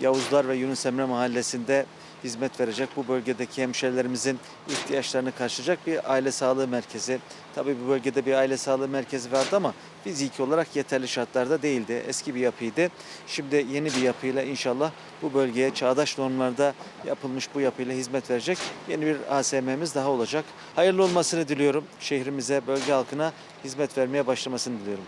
Yavuzlar ve Yunus Emre Mahallesi'nde hizmet verecek. Bu bölgedeki hemşerilerimizin ihtiyaçlarını karşılayacak bir aile sağlığı merkezi. Tabii bu bölgede bir aile sağlığı merkezi vardı ama fiziki olarak yeterli şartlarda değildi. Eski bir yapıydı. Şimdi yeni bir yapıyla inşallah bu bölgeye çağdaş normlarda yapılmış bu yapıyla hizmet verecek yeni bir ASM'miz daha olacak. Hayırlı olmasını diliyorum. Şehrimize, bölge halkına hizmet vermeye başlamasını diliyorum.